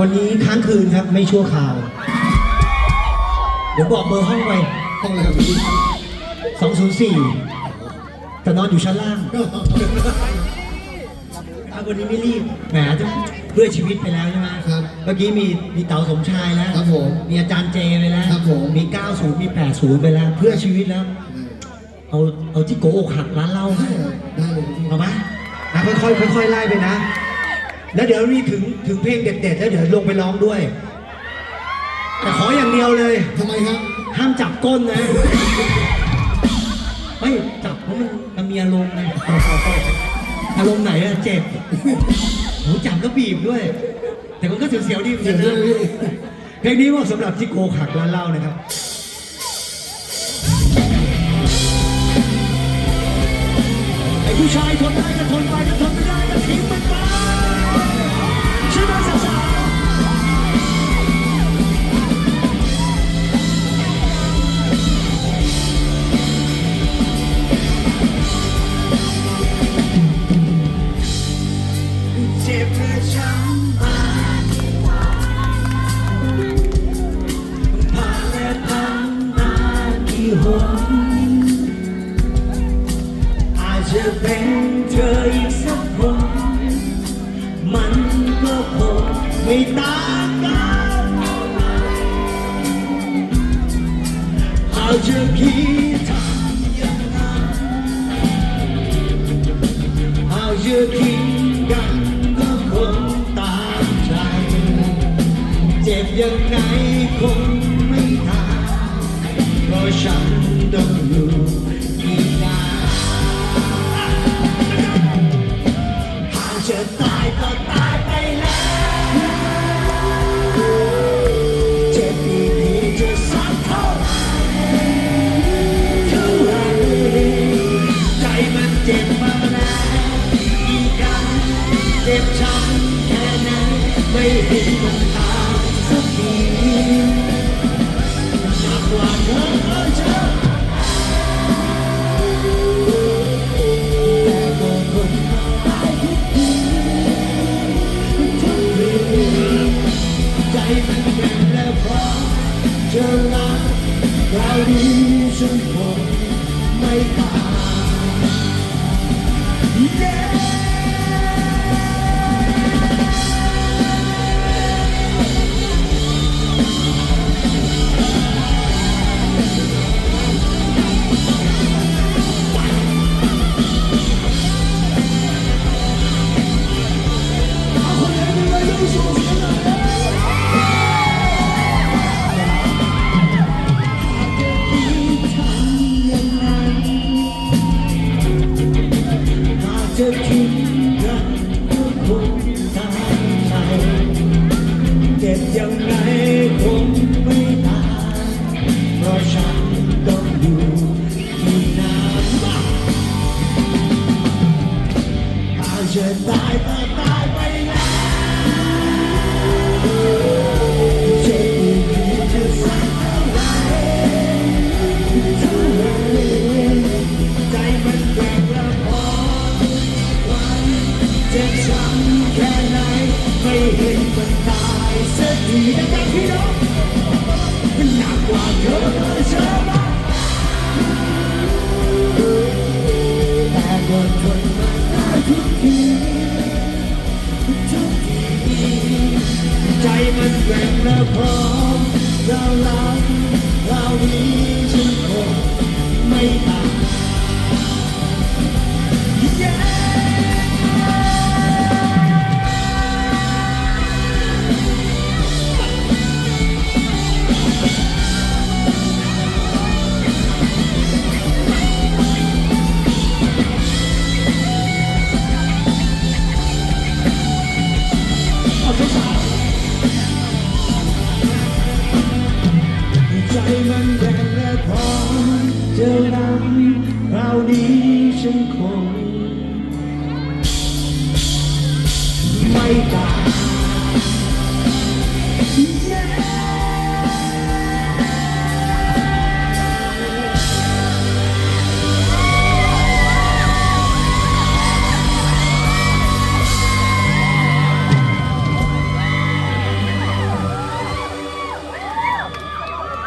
วันนี้ค้างคืนครับไม่ชั่วคราว เดี๋ยวบอกเบอร์ห้องไปห้องอะไรครับพี่204แต่นอนอยู่ชั้นล่างครับวันนี้ไม่รีบแหมจะเพื่อชีวิตไปแล้วใช่ไหมครับเมื่อกี้มีมีเต๋าสมชายแล้วครับผมมีอาจารย์เจไปแล้วครับผมมี 90 มี 80 ไปแล้ว เพื่อชีวิตแล้ว เอาเอาที่โกอกหักร้านเหล้าให้ได้เลยพี่เอาไหมนะค่อยๆค่อยๆไล่ไปนะ แล้วเดี๋ยวนี่ถึงถึงเพลงเด็ดๆแล้วเดี๋ยวลงไปร้องด้วย แต่ขออย่างเดียวเลย ทำไมครับห้ามจับก้นนะไม่จับเพราะมันมันมีอารมณ์ไงอารมณ์ไหนอะเจ็บโหจับแล้วบีบด้วย แต่มันก็เสียวๆดีเหมือนกันนะเสียวด้วยเพลงนี้ว่าสำหรับที่โกขักร้านเหล้านะครับ ไอ้ผู้ชายทนได้ก็ทนไปก็ทนไม่ได้ก็ทิ้ เป็นเธออีกสักคนมันก็คงไม่ต่างกันอาจจะคิดทำ ช้ำแค่ไหนไม่เห็นมันตาสักทีหนักกว่าเธอเจอแต่ก็ทนมาได้ทุกทีใจมันเป็นแล้วพร้อมจะรักเราดีฉันคงไม่ตาย จะ ช้ำแค่ไหนไม่เห็นมันตายสักทีนะครับพี่น้องหนักกว่าเธอเชื่อไหมแต่ก็ทนมาได้ทุกทีทุกทีใจมันแกร่งและพร้อมเราลังเราดีฉันคงไม่ตาย